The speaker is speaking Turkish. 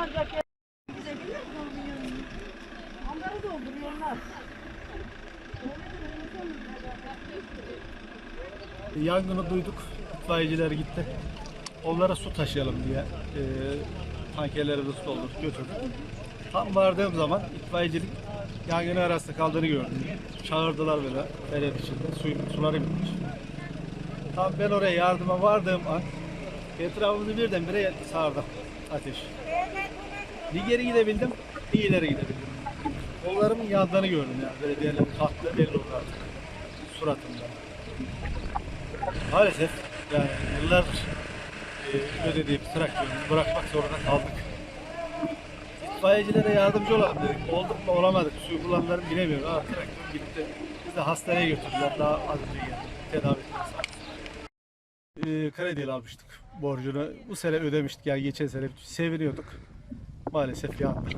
ancak. Gidebilir mi dolduruyorum? Onları dolduruyorlar. Yangını duyduk, itfaiyeciler gitti. Onlara su taşıyalım diye e, tankerleri su doldurduk, götürdük. Tam vardığım zaman itfaiyecilik yangını arasında kaldığını gördüm. Çağırdılar beni, beret içinde, suyun, suları bitmiş. Tam ben oraya yardıma vardığım an etrafımızı birdenbire sardı ateş. Bir geri gidebildim, bir ileri gidebildim. Kollarımın yandığını gördüm yani. Böyle diğerleri kalktı belli oldu artık. Suratımda. Maalesef yani yıllardır e, ödediğim traktörü bırakmak zorunda kaldık. İtfaiyecilere yardımcı olalım dedik. Olduk mu olamadık. Suyu kullananları bilemiyorum. Aa, traktör gitti. Biz de hastaneye götürdüler. Daha az önce geldi. Tedavi ettiler. E, krediyle almıştık borcunu. Bu sene ödemiştik yani geçen sene seviniyorduk. Maalesef yandı.